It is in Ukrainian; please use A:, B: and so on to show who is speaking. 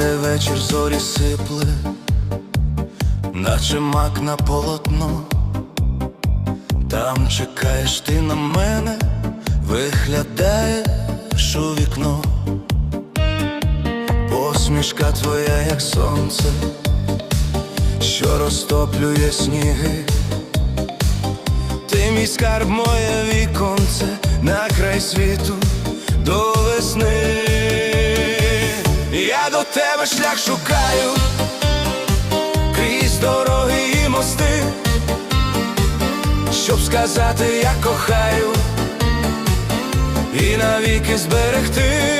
A: вечір зорі сипле, наче мак на полотно. Там чекаєш ти на мене, виглядаєш у вікно. Посмішка твоя, як сонце, що розтоплює сніги. Ти мій скарб, моє віконце, на край світу до весни. Я до тебе шлях шукаю, крізь дороги і мости, щоб сказати, я кохаю. І навіки зберегти.